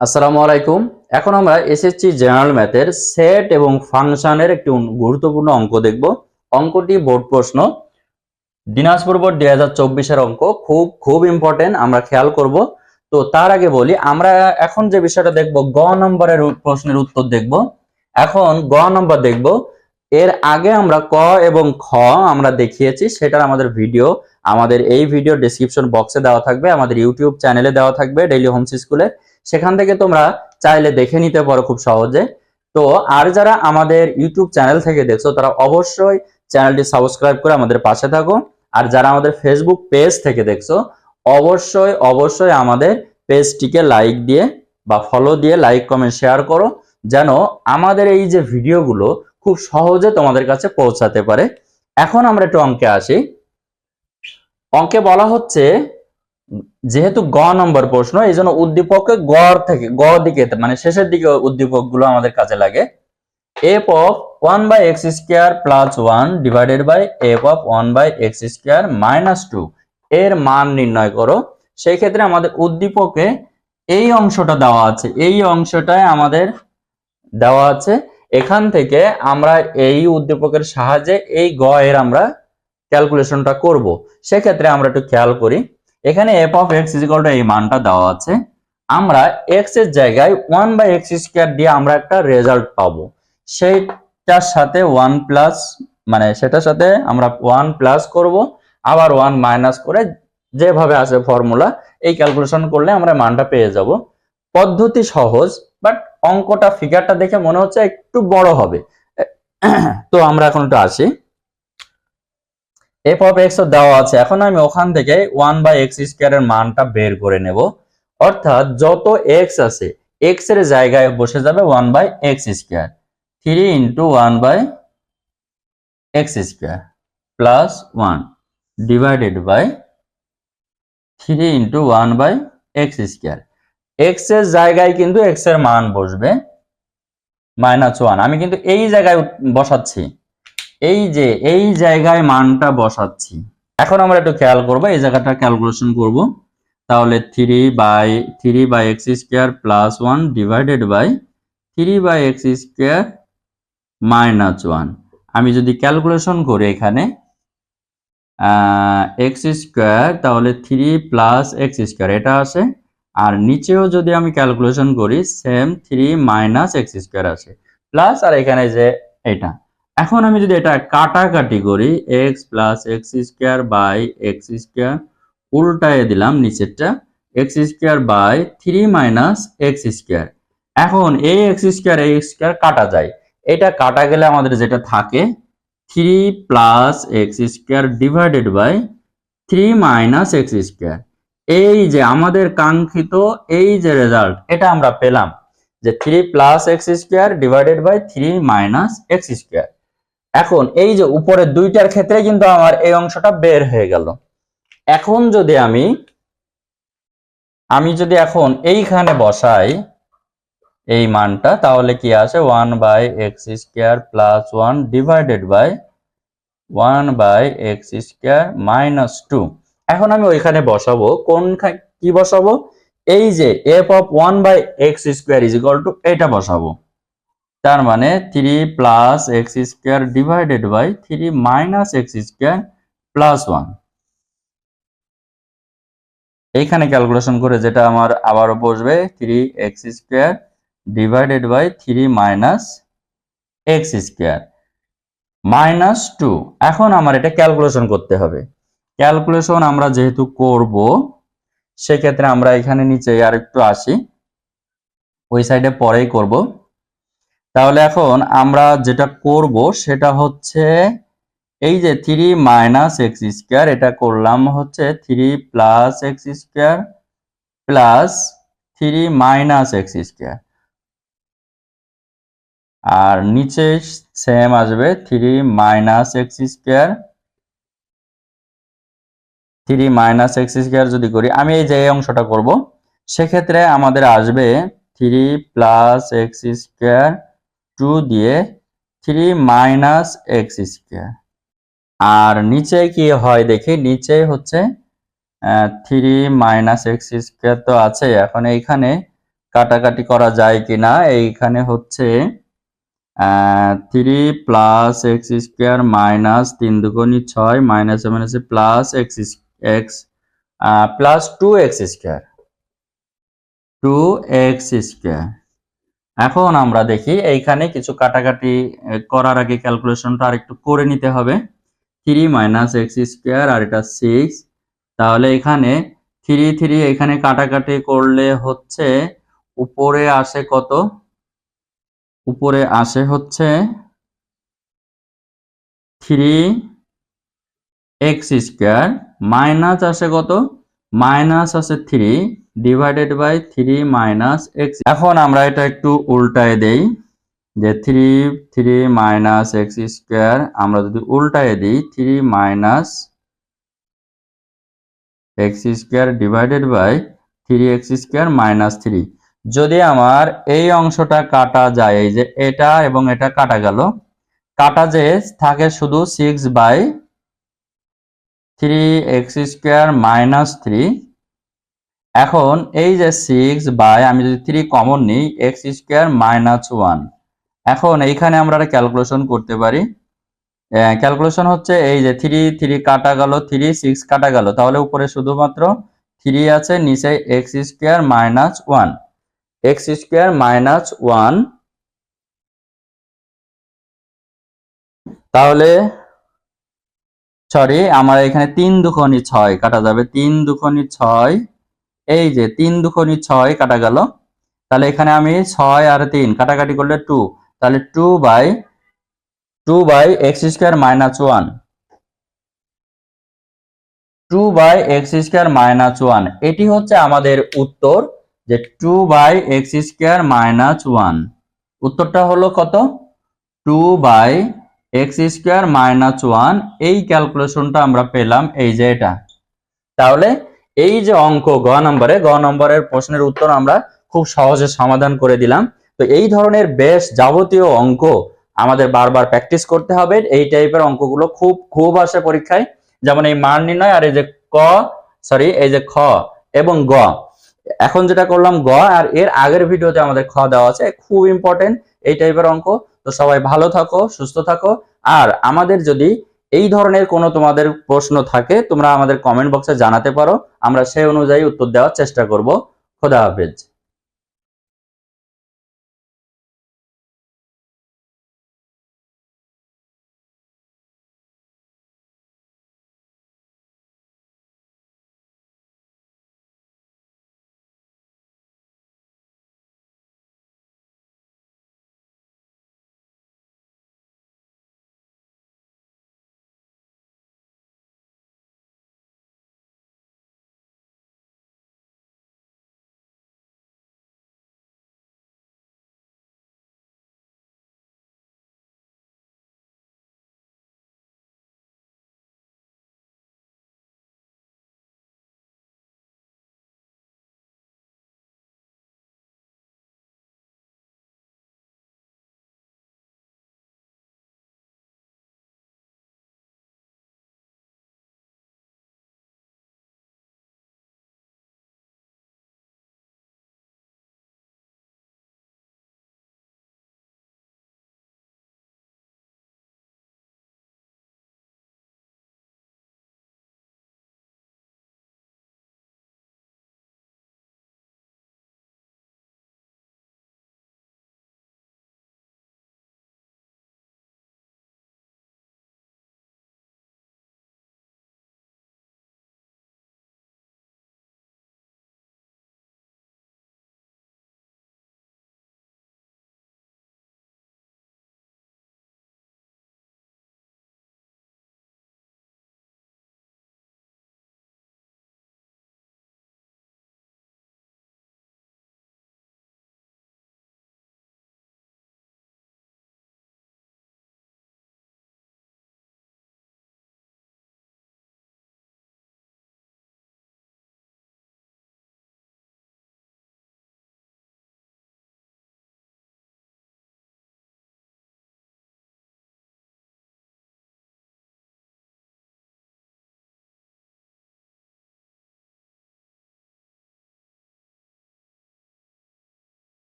আসসালামু আলাইকুম। এখন আমরা এসএসসি জেনারেল ম্যাথের সেট এবং ফাংশনের একটি গুরুত্বপূর্ণ অঙ্ক দেখব। অঙ্কটি বোর্ড প্রশ্ন। দিনাজপুর বোর্ড দুই হাজার চব্বিশের অঙ্ক খুব খুব ইম্পর্টেন্ট আমরা খেয়াল করব। তো তার আগে বলি, আমরা এখন যে বিষয়টা দেখব, গ নম্বরের প্রশ্নের উত্তর দেখব। এখন গ নম্বর দেখব। এর আগে আমরা ক এবং খ আমরা দেখিয়েছি, সেটার আমাদের ভিডিও, আমাদের এই ভিডিও ডেসক্রিপশন বক্সে দেওয়া থাকবে, আমাদের ইউটিউব চ্যানেলে দেওয়া থাকবে ডেইলি হোমস স্কুলে সেখান থেকে তোমরা চাইলে দেখে নিতে পারো খুব সহজে। তো আর যারা আমাদের ইউটিউব চ্যানেল থেকে দেখছ, তারা অবশ্যই চ্যানেলটি সাবস্ক্রাইব করে আমাদের পাশে থাকো। আর যারা আমাদের ফেসবুক পেজ থেকে দেখছ, অবশ্যই অবশ্যই আমাদের পেজটিকে লাইক দিয়ে বা ফলো দিয়ে লাইক কমেন্ট শেয়ার করো, যেন আমাদের এই যে ভিডিওগুলো খুব সহজে তোমাদের কাছে পৌঁছাতে পারে। এখন আমরা একটু অঙ্কে আসি। অঙ্কে বলা হচ্ছে যেহেতু গ নম্বর প্রশ্ন এই জন্য উদ্দীপকে গড় থেকে গ দিকে মানে শেষের দিকে উদ্দীপকগুলো আমাদের কাজে লাগে। F of one by X square plus one divided by F of one by X square minus two এর মান নির্ণয় করো। সেই ক্ষেত্রে আমাদের উদ্দীপকে এই অংশটা দেওয়া আছে, এই অংশটায় আমাদের দেওয়া আছে। এখান থেকে আমরা এই উদ্দীপকের সাহায্যে এই গ এর আমরা ক্যালকুলেশনটা করব। সেক্ষেত্রে আমরা একটু খেয়াল করি। এখানে এফ অফ এক্স ইজিকল এই মানটা দেওয়া আছে। আমরা এক্সের জায়গায় ওয়ান বাই এক্স স্কোয়ার দিয়ে আমরা একটা রেজাল্ট পাবো। সেইটার সাথে ওয়ান প্লাস মানে সেটার সাথে আমরা ওয়ান প্লাস করব। আবার ওয়ান মাইনাস করে যেভাবে আসে ফর্মুলা এই ক্যালকুলেশন করলে আমরা মানটা পেয়ে যাব। পদ্ধতি সহজ বাট অঙ্কটা ফিগারটা দেখে মনে হচ্ছে একটু বড় হবে। তো আমরা এখন একটু আসি। এফ অফ এক্স দেওয়া আছে। এখন আমি ওখান থেকে ওয়ান বাই এক্স স্কোয়ার এর মানটা বের করে নেব। অর্থাৎ যত এক্স আছে এক্সের জায়গায় বসে যাবে one by X square three into one by X square plus one divided by three into one by X square এক্সের জায়গায় কিন্তু এক্সের মান বসবে। মাইনাস ওয়ান আমি কিন্তু এই জায়গায় বসাচ্ছি। এই যে, এই জায়গায় মানটা বসাচ্ছি। এখন আমরা একটু খেয়াল করব, এই জায়গাটা ক্যালকুলেশন করব। তাহলে three by three by X square plus one divided by three by X square minus one আমি যদি ক্যালকুলেশন করি এখানে এক্স স্কোয়ার তাহলে থ্রি প্লাস এক্স স্কোয়ার এটা আসে। আর নিচেও যদি আমি ক্যালকুলেশন করি same three minus X square আসে। প্লাস আর এখানে যে এটা। এখন আমি যদি এটা কাটাকাটি করি X plus X square by X square উল্টায় দিলাম নিচেরটা X square by three minus X square এখন এই এক্স স্কোয়ার এক্স স্কোয়ার কাটা যায়। এটা কাটা গেলে আমাদের যেটা থাকে three plus X square divided by three minus X square এই যে আমাদের কাঙ্ক্ষিত, এই যে রেজাল্ট এটা আমরা পেলাম যে three plus X square divided by three minus X square এখন এই যে উপরের দুইটার ক্ষেত্রে কিন্তু আমার এই অংশটা বের হয়ে গেল। এখন যদি আমি আমি যদি এখন এইখানে বসাই এই মানটা, তাহলে কি আসে? One by x square plus one divided by one by x square minus two এখন আমি ওইখানে বসাবো কোন কি বসাবো? এই যে f of one by x square is two এটা বসাবো। তার মানে three plus x square divided by three minus x square plus one এইখানে ক্যালকুলেশন করে যেটা আমার আবারও বসবে three x square divided by three minus x square minus two এখন আমার এটা ক্যালকুলেশন করতে হবে। ক্যালকুলেশন আমরা যেহেতু করব, সেক্ষেত্রে আমরা এখানে নিচে আর একটু আসি। ওই সাইডে পরেই করব। তাহলে এখন আমরা যেটা করব সেটা হচ্ছে এই যে থ্রি মাইনাস এক্স স্কোয়ার, এটা করলাম হচ্ছে three plus x square plus three minus x square. আর নিচে সেম আসবে three minus x square. Three minus x square যদি করি, আমি এই যে অংশটা করব, সেক্ষেত্রে আমাদের আসবে three plus x square two দিয়ে থ্রি মাইনাস এক্স স্কোয়ার। আর নিচে কি হয় দেখি, নিচে হচ্ছে থ্রি মাইনাস এক্স স্কোয়ার তো আছে এখন এইখানে কাটাকাটি করা যায় কিনা, এইখানে হচ্ছে three plus x square minus তিন দুগুণি ছয় মাইনাসে মাইনাসে plus x x plus two x square. Two x square. এখন আমরা দেখি এইখানে কিছু কাটাকাটি করার আগে ক্যালকুলেশনটা আর একটু করে নিতে হবে। থ্রি মাইনাস এক্স স্কোয়ার আর এটা সিক্স তাহলে এখানে থ্রি থ্রি এখানে কাটাকাটি করলে হচ্ছে উপরে আসে কত? উপরে আসে হচ্ছে থ্রি এক্স স্কোয়ার মাইনাস আসে কত? মাইনাস আছে three divided by three minus x এখন আমরা এটা একটু উল্টায় দেই, যে three three minus x square আমরা যদি উল্টায় দিই three minus x square divided by three x square minus three যদি আমার এই অংশটা কাটা যায়, এই যে এটা এবং এটা কাটা গেল, কাটা যে থাকে শুধু six by three x square minus three এখন এই যে সিক্স বাই আমি যদি থ্রি কমন নিই এক্স স্কোয়ার মাইনাস ওয়ান এখন এইখানে আমরা ক্যালকুলেশন করতে পারি। ক্যালকুলেশন হচ্ছে এই যে থ্রি থ্রি কাটা গেল থ্রি সিক্স কাটা গেল। তাহলে উপরে শুধুমাত্র থ্রি আছে, নিচে x square minus one x square minus one তাহলে সরি আমার এখানে তিন দুখনি ছয় কাটা যাবে। তিন দুখনি ছয় এই যে তিন দুখনি ছয় কাটা গেল। তাহলে এখানে আমি ছয় আর তিন কাটাকাটি করলে টু। তাহলে two by two by x square minus one. Two by x square minus one. এটি হচ্ছে আমাদের উত্তর যে two by x square minus one. উত্তরটা হলো কত? Two by x square minus one. এই ক্যালকুলেশনটা আমরা পেলাম এই যে এটা। তাহলে এই যে অঙ্ক, গ নম্বরে, গ নম্বরের প্রশ্নের উত্তর আমরা খুব সহজে সমাধান করে দিলাম। তো এই ধরনের বেশ যাবতীয় অঙ্ক আমাদের বারবার প্র্যাকটিস করতে হবে। এই টাইপের অঙ্কগুলো খুব খুব আসে পরীক্ষায়। যেমন এই মান নির্ণয় আর এই যে ক সরি এই যে খ এবং গ। এখন যেটা করলাম গ আর এর আগের ভিডিওতে আমাদের খ দেওয়া আছে, খুব ইম্পর্টেন্ট এই টাইপের অঙ্ক। তো সবাই ভালো থাকো, সুস্থ থাকো। আর আমাদের যদি এই ধরনের কোনো তোমাদের প্রশ্ন থাকে, তোমরা আমাদের কমেন্ট বক্সে জানাতে পারো। আমরা সেই অনুযায়ী উত্তর দেওয়ার চেষ্টা করব। খোদা হাফেজ।